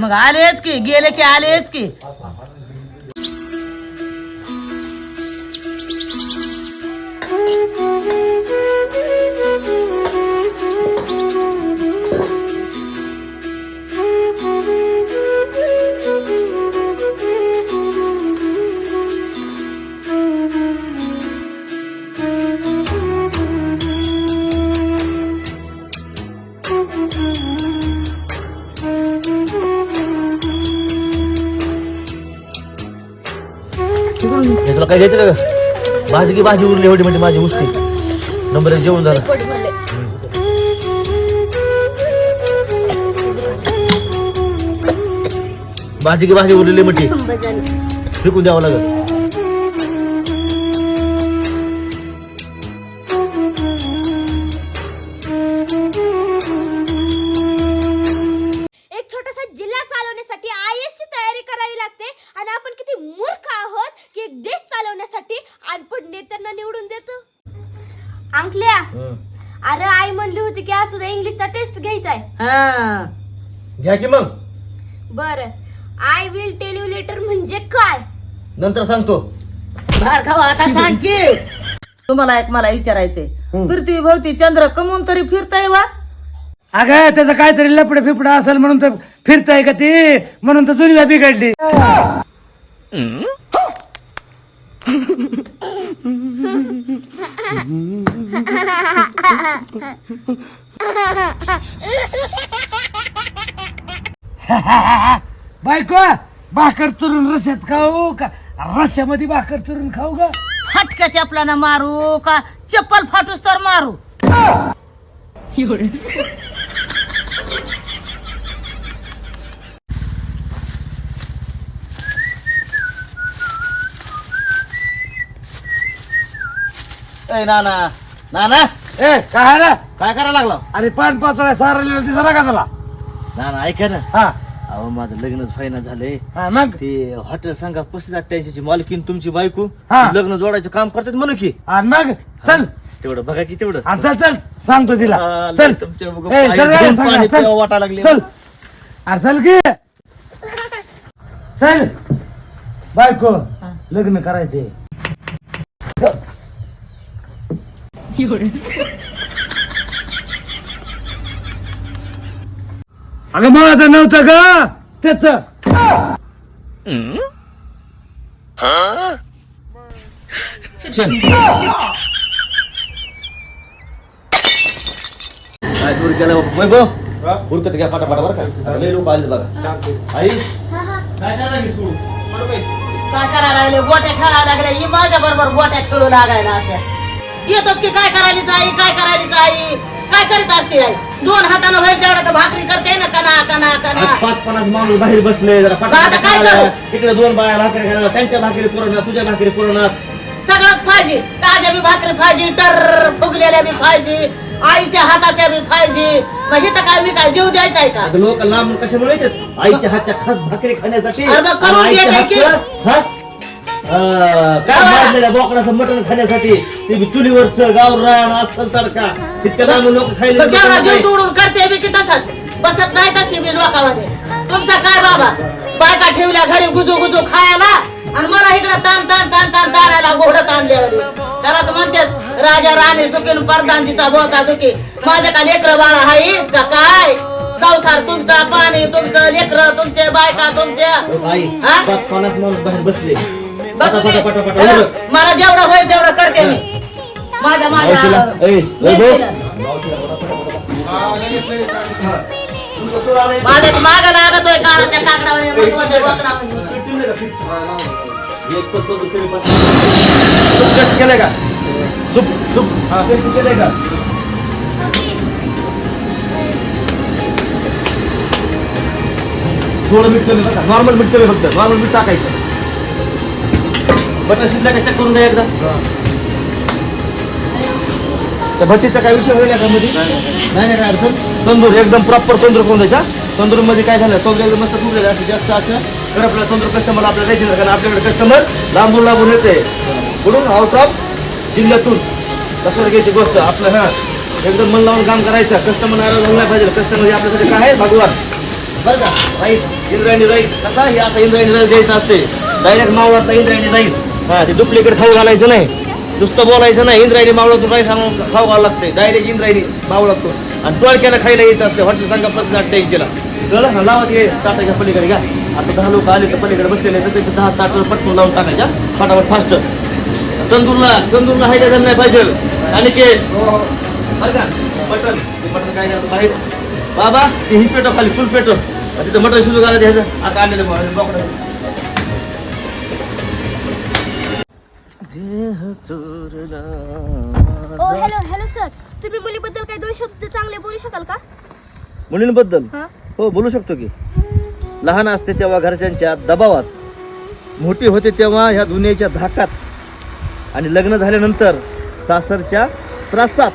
मग आलेच की गेले की आलेच की काय घ्यायचं का? भाजी की भाजी उरली एवढी म्हणजे माझी उस्ती नंबर एक जेवण झालं. भाजी की भाजी उरलेली म्हटली फेकून द्यावं लागेल. हा. घ्या की मग. बर. I will tell you letter म्हणजे काय? नंतर सांगतो. भार्गव आता सांग की. तुम्हाला एक मला विचारायचंय. पृथ्वी भोवती चंद्र कमवून तरी फिरताय वा? अगं त्याचं काहीतरी लपडे फिपडं असेल म्हणून तर फिरताय का ती? म्हणून तर दुनिया बिघडली बायको भाकर चुरून रस्यात खाऊ का? रस्यामध्ये भाकर चुरून खाऊ ग फाटक्या चपलानं मारू का? चप्पल फाटूस तर मारू. ए नाना नाना. ए काय रे? काय करायला लागला? अरे पान पाचोळ्या सारलेला दिसला का तुला? नाना ऐका ना. हा. अहो माझं लग्नच फायना झालंय. हा मग? ते हॉटेल सांगा पस्तीस अठ्ठ्याऐंशी मालकीन तुमची बायको हा. लग्न जोडायचं काम करतात म्हणू की. आणि मग? चल. तेवढं बघा की तेवढं. आणि चल चल. सांगतो तिला. हा, चल. तुमच्या बघ, ए, पायी चल रे, धुवून सांगा, पाणी चल. प्यावं वाटायला लागले. चल. अरे चल की. चल. बायको लग्न करायचे अगं माझं नव्हतं ग. त्याच. केलं वैभव घ्या पाटा बरं का. लय लोक आले बघा. आई. काय करायला लागली? गोट्या खेळायला लागले ही माझ्या बरोबर गोट्या खेळू लागायला असे येतच की काय करायलीच आई काय करायलीच आई काय करीत असते आई? दोन हातानं होईल तेवढं तर भाकरी करते ना कना कना आज कना पाच पन्नास माणूस बाहेर बसले जरा मग आता काय पटापट करू? इकडे दोन बाया भाकरी करायला त्यांच्या भाकरी पुरवणार तुझ्या भाकरी पुरवणार. सगळंच पाहिजे ताज्या बी भाकरी पाहिजे टर फुगलेल्या बी पाहिजे आईच्या हाताच्या बी पाहिजे मग इथं काय मी काय जीव द्यायचा आहे का? लोक लांबून कशामुळे येतात? आईच्या हातच्या खास भाकरी खाण्यासाठी अरे मग करून आणि आईच्या देते की? हातचं खास काय भाजलेल्या बोकडाचं मटण खाण्यासाठी? ते चुलीवरचं गावरान अस्सल तडका. इतक्या लांबून लोक खायला तेवढा जीव. तोडून करते बी की तसाच. बसत नाही तशी मी लोकांमध्ये. तुमचा काय बाबा? बायका ठेवल्या घरी गुजू गुजू खायला आणि मला इकडे ताण ताण ताण ताण ताणायला घोडत आणल्यावर त्यालाच म्हणते राजा राणी सुखीन परदानजीचा बोलता दुखी. माझ्या का लेकर बाळा आहेत का काय? संसार तुमचा पाणी तुमचं लेकर तुमचे बायका तुमच्या. माणूस बाहेर बसले. बसू दे. पटा, पटा, पटा, पटा, उरक. मला जेवढं होईल तेवढं करते मी. माझ्या मावशीला. माझ्या ए वैभव माझ्या माग लागतोय काळाच्या काकडावर. चुप केलंय का? चुप चुप. हा. केलंय का? थोडं मीठ कमी नॉर्मल मीठ कमी फक्त. नॉर्मल मीठ टाकायचं. बटर शिजला का चेक करून द्या एकदा. त्या भट्टीचा काय विषय होईल का मध्ये नाही नाही. काय अडचण? तंदूर एकदम प्रॉपर तंदूर करून द्यायचा. तंदूरमध्ये काय झालं? तंदूर एकदम मस्त फुगलेलं असं जास्त असं तर आपल्याला तंदूर कस्टमर आपल्याला द्यायचे नाही, कारण आपल्याकडे कस्टमर लांबून लांबून येते. कुठून आउट ऑफ जिल्ह्यातून. लक्षात घ्यायची गोष्ट. आपलं हा एकदम मन लावून काम करायचं. कस्टमर नाराज नाही पाहिजे. कस्टमर आपल्यासाठी काय आहे? भगवान. बरं का? राईस इंद्रायणी राईस कसा? हे आता इंद्रायणी राईस द्यायचं असते. डायरेक्ट मावळातला इंद्रायणी राईस हा ते डुप्लिकेट खाऊ घालायचं नाही. नुसतं बोलायचं नाही. इंद्रायणी मावळातून राईस सांगून खाऊ घालावं लागते. डायरेक्ट इंद्रायणी मावळातून. आणि टोळक्यानं खायला येत असते. हॉटेल सांगा पस्तीस टँकीला कळलं ना ते ये ताटाच्या पलीकडे घ्या. आता दहा लोक आले तर पलीकडे बसलेले तर त्याचे दहा ताट पटकून लावून टाकायच्या. फटाफट फास्ट तंदूरला तंदूरला हाय हो, हो. काय नाही पाहिजे. आणि के बरं का? मटन मटन काय करायचं बाहेर. बाबा ते ही पेटो खाली फुल पेटो तिथं मटन शिजू घालायचं ह्याचं आता आणलेलं बोकडं देह चोरला. ओ हॅलो हॅलो सर तुम्ही मुलीबद्दल काही दोन शब्द चांगले बोलू शकाल का? मुलींबद्दल? हा. हो बोलू शकतो की. लहान असते तेव्हा घरच्यांच्या दबावात मोठी होते तेव्हा ह्या दुनियेच्या धाकात आणि लग्न झाल्यानंतर सासरच्या त्रासात.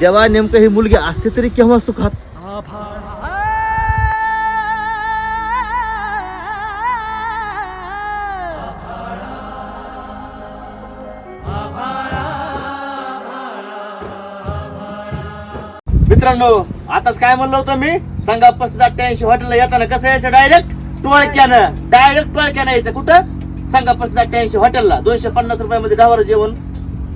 देवा नेमकं ही मुलगी असते तरी केव्हा सुखात? मित्रांनो आताच काय म्हणलं होतं मी? सांगा पस्तीस अठ्ठ्याऐंशी हॉटेलला येताना कसं यायचं डायरेक्ट टोळक्यानं डायरेक्ट टोळक्यानं यायचं. कुठं? सांगा पस्तीस अठ्ठ्याऐंशी हॉटेलला दोनशे पन्नास रुपयामध्ये दहावर जेवण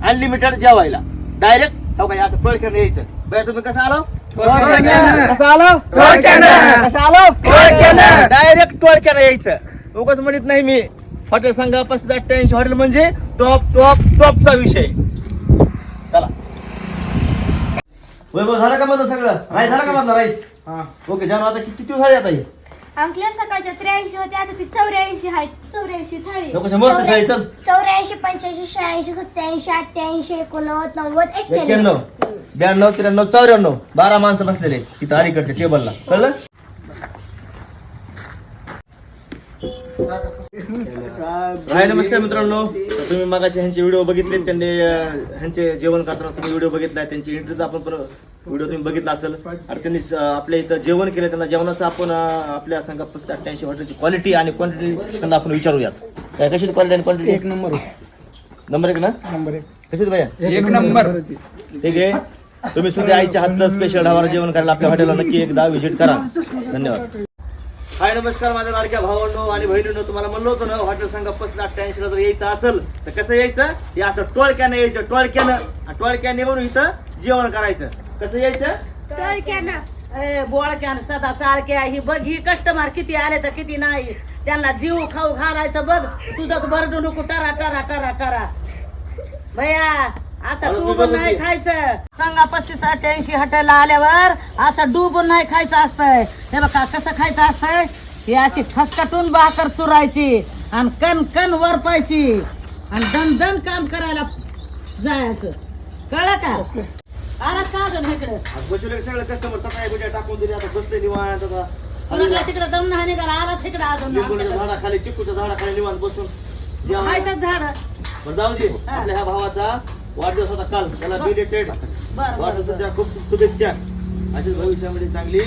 अनलिमिटेड जेवायला. डायरेक्ट हो काय असं टोळक्यानं यायचं. बाय तुम्ही कसं आलो? कसं आलो? कसं आलो? डायरेक्ट टोळक्यानं यायचं. उगाच म्हणत नाही मी. हॉटेल सांगा पस्तीस अठ्ठ्याऐंशी हॉटेल म्हणजे टॉप टॉप टॉपचा विषय चला वैभव झालं का माझं सगळं? राईस झाला का माझा राईस? ओके जानू आता किती किती झाली आता ही? अंकल्या सकाळच्या त्र्याऐंशी होते आता ती चौऱ्याऐंशी आहे. चौऱ्याऐंशी थाळी. थाळी, चल. चौऱ्याऐंशी पंच्याऐंशी शहाऐंशी सत्याऐंशी अठ्ठ्याऐंशी एकोणनव्वद नव्वद एक्क्याण्णव. एक्क्याण्णव ब्याण्णव त्र्याण्णव चौऱ्याण्णव. बारा माणसं बसलेले तिथं अलीकडच्या टेबलला. कळलं? हाय नमस्कार मित्रांनो. तर तुम्ही मागाचे ह्यांचे व्हिडिओ बघितले त्यांनी ह्यांचे जेवण करताना तुम्ही व्हिडिओ बघितला त्यांची एंट्रीचा आपण पण व्हिडिओ तुम्ही बघितला असेल. आणि त्यांनी आपल्या इथं जेवण केलं त्यांना जेवणाचं आपण आपल्या संघा पस्तीस अठ्ठ्याऐंशी हॉटेलची क्वालिटी आणि क्वांटिटी त्यांना आपण विचारूयात. काय कशी क्वालिटी आणि क्वांटिटी एक नंबर नंबर एक ना? नंबर एक. कशी भैया? एक नंबर ठीक आहे. तुम्ही सुद्धा आईच्या हातचं स्पेशल ढाबाला जेवण करायला आपल्या हॉटेलला नक्की एकदा व्हिजिट करा. धन्यवाद. हाय नमस्कार माझ्या लाडक्या भावांनो आणि बहिणींनो तुम्हाला म्हणलं होतं ना हॉटेल संघ पस्तीस अठ्ठ्याऐंशीला जर यायचं असेल तर कसं यायचं? हे असं टोळक्यानं यायचं टोळक्यानं. आणि टोळक्याने येऊन इथं जेवण करायचं. कसं यायचं? टळक्यानं. ए बोळक्यान सदा चाळक्या ही बघ ही कस्टमर किती आले तर किती नाही. त्यांना जीव खाऊ घालायचं बघ. तुझंच बरडू नको. टरा टरा टरा टरा. भैया असं डुबून नाही? खायचं. सांगा पस्तीस अठ्ठ्याऐंशी हॉटेलला आल्यावर असं डुबून नाही खायचं असतंय. हे बघा कसं खायचं असतंय? ही अशी खसकटून भाकर चुरायची आणि कण कण वरपायची आणि दण दण काम करायला जायचं. कळलं का? आला का अजून इकडे? बसवले सगळं? कस्टमर सकाळी गुड्या टाकून दिली? आता बसले निवांत आता. तुला तिकडे दम नाही निघाला? आला तिकडे अजून लिंबूच्या झाडाखाली चिकूच्या झाडाखाली निवांत बसून. खायचं झाड. जाऊ दे. आपल्या ह्या भावाचा वाढदिवस होता काल त्याला बिलेटेड बरं, वाढदिवसाच्या खूप शुभेच्छा. अशीच भविष्यामध्ये चांगली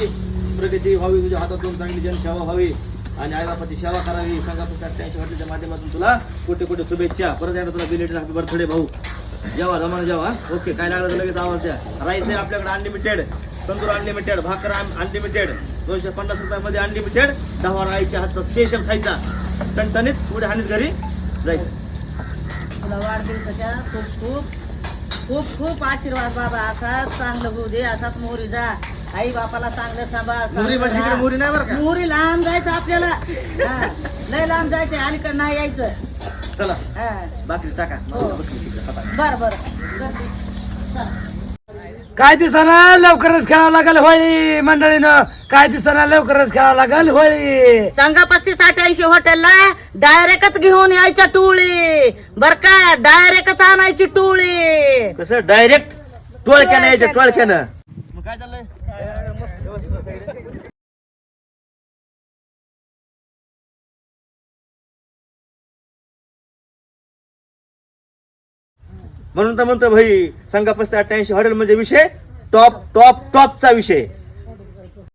प्रगती व्हावी तुझ्या हातातून चांगली जनसेवा व्हावी आणि आईबापाची सेवा करावी. सांगापूर अठ्ठ्याऐंशी हॉटेलच्या माध्यमातून तुला कोटी कोटी शुभेच्छा. परत एकदा तुला बिलेटेड हॅपी बर्थडे भाऊ. जेवा जमाना जेवा ओके काय लागलं तर लगेच आवाज द्या. राईस आहे आपल्याकडे अनलिमिटेड तंदूर अनलिमिटेड भाकर अनलिमिटेड दोनशे पन्नास रुपयामध्ये अनलिमिटेड दहा राईच्या हातचा स्पेशल खायचा. टणटणीत पुढे हानीत घरी जायचं. तुला वाढदिवसाच्या खूप खूप खूप खूप आशीर्वाद बाबा असाच चांगलं होऊ दे असाच मोरी जा आई बापाला चांगलं सांभाळ मुरी म्हणजे इकडे राहा. मुरी नाही बरं का मोरी लांब जायचं आपल्याला हा. लय लांब जायचं अलीकडे नाही यायचं चला हा. बाकी टाका हो. बरं बरं चल. काय दिसना लवकरच खेळावं लागेल होळी मंडळीनं? काय दिसना लवकरच खेळावं लागेल होळी? सांगा पस्तीस अठ्याऐंशी हॉटेलला डायरेक्टच घेऊन यायच्या टोळी. बर का डायरेक्टच आणायची टोळी. कसं डायरेक्ट टोळक्यानं यायचं टोळक्यानं. मग काय चाललंय? म्हणून तर म्हणतो भाई संघापस्ते अठ्ठ्याऐंशी हॉटेल म्हणजे विषय टॉप टॉप टॉपचा विषय.